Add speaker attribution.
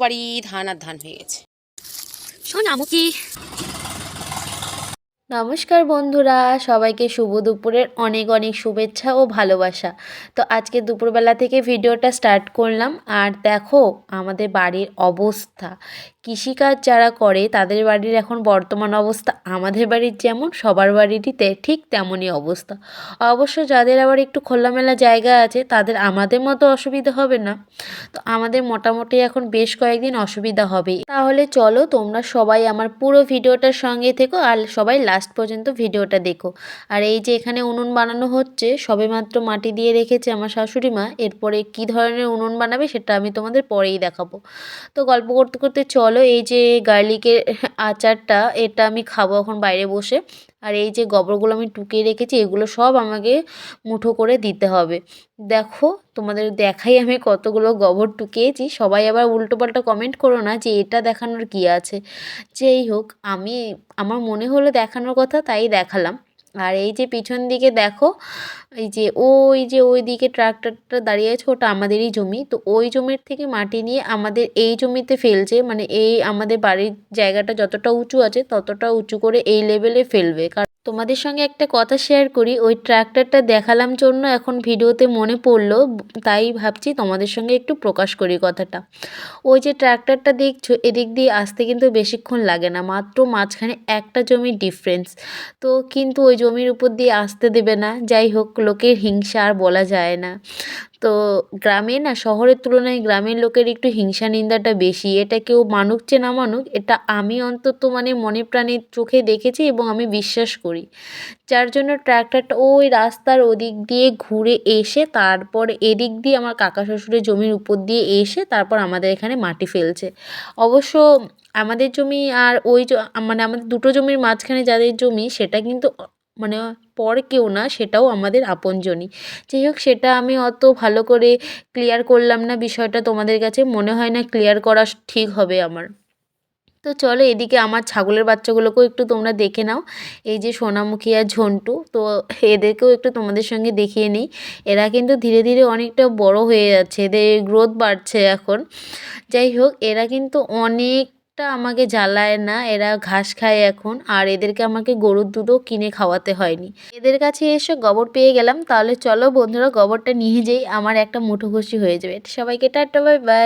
Speaker 1: বাড়ি ধান আর ধান হয়ে গেছে
Speaker 2: সোনামুখী নমস্কার বন্ধুরা, সবাইকে শুভ দুপুরের অনেক অনেক শুভেচ্ছা ও ভালোবাসা। তো আজকে দুপুরবেলা থেকে ভিডিওটা স্টার্ট করলাম। আর দেখো, আমাদের বাড়ির অবস্থা। কৃষিকাজ যারা করে, তাদের বাড়ির এখন বর্তমান অবস্থা আমাদের বাড়ির যেমন, সবার বাড়িটিতে ঠিক তেমনই অবস্থা। অবশ্য যাদের আবার একটু খোলামেলা জায়গা আছে, তাদের আমাদের মতো অসুবিধা হবে না। তো আমাদের মোটামুটি এখন বেশ কয়েকদিন অসুবিধা হবেই। তাহলে চলো, তোমরা সবাই আমার পুরো ভিডিওটার সঙ্গে থেকো, আর সবাই লাস্ট পর্যন্ত ভিডিওটা দেখো। আর এই যে এখানে উনুন বানানো হচ্ছে সবেমাত্র মাটি দিয়ে রেখেছে আমার শাশুড়ি মা, এরপরে কি ধরনের উনুন বানাবে সেটা আমি তোমাদের পরেই দেখাবো। তো গল্প করতে করতে চলো, এই যে গার্লিকের আচারটা, এটা আমি খাব এখন বাইরে বসে। আর এই যে গোবরগুলো আমি টুকিয়ে রেখেছি, এগুলো সব আমাকে মুঠো করে দিতে হবে। দেখো, তোমাদের দেখাই আমি কতগুলো গোবর টুকিয়েছি। সবাই আবার উল্টোপাল্টা কমেন্ট করো না যে এটা দেখানোর কী আছে। যেই হোক, আমি, আমার মনে হলো দেখানোর কথা, তাই দেখালাম। আর এই যে পিছন দিকে দেখো, এই যে ওই যে ওই দিকে ট্রাক্টরটা দাঁড়িয়ে আছে, ওটা আমাদেরই জমি। তো ওই জমির থেকে মাটি নিয়ে আমাদের এই জমিতে ফেলছে মানে এই আমাদের বাড়ির জায়গাটা যতটা উঁচু আছে ততটা উঁচু করে এই লেভেলে ফেলবে। কারণ তোমাদের সঙ্গে একটা কথা শেয়ার করি। ওই ট্র্যাক্টরটা দেখালাম জন্য এখন ভিডিওতে মনে পড়ল, তাই ভাবছি তোমাদের সঙ্গে একটু প্রকাশ করি কথাটা। ওই যে ট্র্যাক্টরটা দেখছ, এদিক দিয়ে আসতে কিন্তু বেশিক্ষণ লাগে না, মাত্র মাঝখানে একটা জমির ডিফারেন্স তো কিন্তু ওই জমির উপর দিয়ে আসতে দেবে না, যাই হোক, লোকের হিংসা আর বলা যায় না। তো গ্রামে না, শহরের তুলনায় গ্রামের লোকের একটু হিংসা নিন্দাটা বেশি। এটা কেউ মানুক চে না মানুক, এটা আমি অন্তত মানে মনে প্রাণে চোখে দেখেছি এবং আমি বিশ্বাস করি। যার জন্য ট্র্যাক্টরটা ওই রাস্তার ওদিক দিয়ে ঘুরে এসে, তারপর এদিক দিয়ে আমার কাকা শ্বশুরের জমির উপর দিয়ে এসে, তারপর আমাদের এখানে মাটি ফেলছে। অবশ্য আমাদের জমি আর ওই মানে আমাদের দুটো জমির মাঝখানে যাদের জমি, সেটা কিন্তু মানে পর কেউ না, সেটাও আমাদের আপনজনই। যাই হোক, সেটা আমি অত ভালো করে ক্লিয়ার করলাম না, বিষয়টা তোমাদের কাছে। মনে হয় না ক্লিয়ার করা ঠিক হবে আমার। তো চলো এদিকে আমার ছাগলের বাচ্চাগুলোকেও একটু তোমরা দেখে নাও। এই যে সোনামুখী আর ঝন্টু, তো এদেরকেও একটু তোমাদের সঙ্গে দেখিয়ে নিই। এরা কিন্তু ধীরে ধীরে অনেকটা বড় হয়ে যাচ্ছে, এদের গ্রোথ বাড়ছে এখন। যাই হোক, এরা কিন্তু অনেকটা আমাকে জ্বালায় না, এরা ঘাস খায় এখন, আর এদেরকে আমাকে গরুর দুধও কিনে খাওয়াতে হয়নি। এদের কাছে এসে গোবর পেয়ে গেলাম, তাহলে চলো বন্ধুরা গোবরটা নিয়ে যেই, আমার একটা মুঠো খুশি হয়ে যাবে। সবাইকে টাটা, বাই বাই।